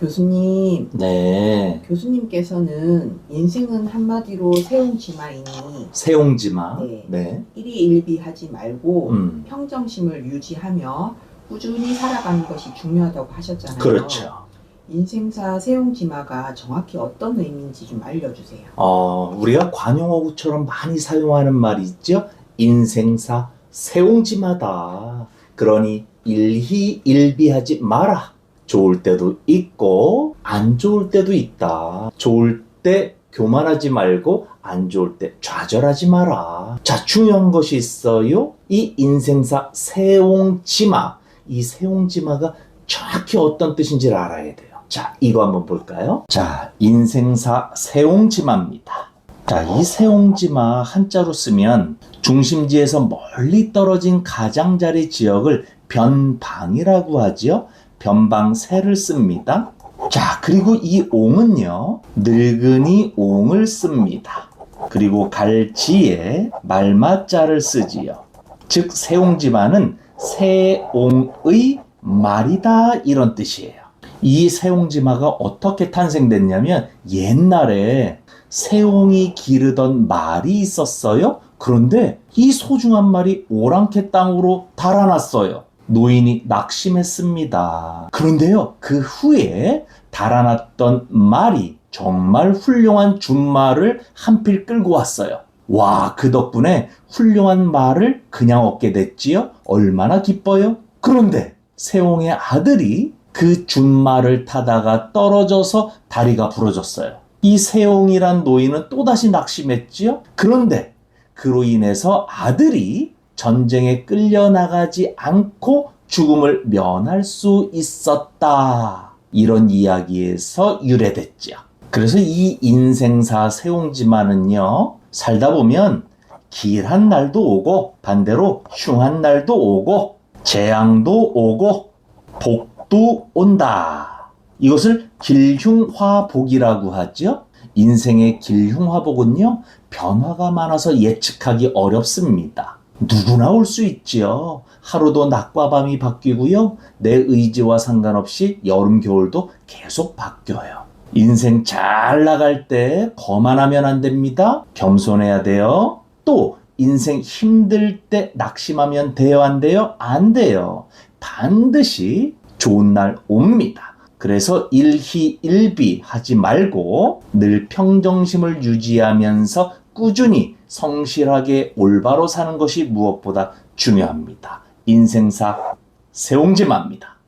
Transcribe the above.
교수님, 네. 교수님께서는 인생은 한마디로 세움치마이니 세옹지마. 네. 네. 일희일비하지 말고 음. 평정심을 유지하며 꾸준히 살아가는 것이 중요하다고 하셨잖아요. 그렇죠. 인생사 세움지마가 정확히 어떤 의미인지 좀 알려주세요. 어, 우리가 관용어구처럼 많이 사용하는 말이 있죠. 인생사 세옹지마다. 그러니 일희일비하지 마라. 좋을 때도 있고 안 좋을 때도 있다. 좋을 때 교만하지 말고 안 좋을 때 좌절하지 마라. 자, 중요한 것이 있어요. 이 인생사 세옹지마. 이 세옹지마가 정확히 어떤 뜻인지를 알아야 돼요. 자, 이거 한번 볼까요? 자, 인생사 세옹지마입니다. 자, 이 세옹지마 한자로 쓰면 중심지에서 멀리 떨어진 가장자리 지역을 변방이라고 하지요. 변방세를 씁니다. 자, 그리고 이 옹은요, 늙은이 옹을 씁니다. 그리고 갈지에 말마자를 쓰지요. 즉, 세옹지마는 세옹의 말이다 이런 뜻이에요. 이 세옹지마가 어떻게 탄생됐냐면 옛날에 세옹이 기르던 말이 있었어요. 그런데 이 소중한 말이 오랑캐 땅으로 달아났어요. 노인이 낙심했습니다. 그런데요, 그 후에 달아났던 말이 정말 훌륭한 준말을 한필 끌고 왔어요. 와, 그 덕분에 훌륭한 말을 그냥 얻게 됐지요? 얼마나 기뻐요? 그런데 세옹의 아들이 그 준말을 타다가 떨어져서 다리가 부러졌어요. 이 세옹이란 노인은 또다시 낙심했지요? 그런데 그로 인해서 아들이 전쟁에 끌려나가지 않고 죽음을 면할 수 있었다. 이런 이야기에서 유래됐죠. 그래서 이 인생사 세옹지마는요, 살다 보면 길한 날도 오고, 반대로 흉한 날도 오고, 재앙도 오고, 복도 온다. 이것을 길흉화복이라고 하죠. 인생의 길흉화복은요, 변화가 많아서 예측하기 어렵습니다. 누구나 올 수 있지요. 하루도 낮과 밤이 바뀌고요. 내 의지와 상관없이 여름, 겨울도 계속 바뀌어요. 인생 잘 나갈 때 거만하면 안 됩니다. 겸손해야 돼요. 또 인생 힘들 때 낙심하면 돼요, 안 돼요? 안 돼요. 반드시 좋은 날 옵니다. 그래서 일희일비 하지 말고 늘 평정심을 유지하면서 꾸준히 성실하게 올바로 사는 것이 무엇보다 중요합니다. 인생사 세옹지마입니다.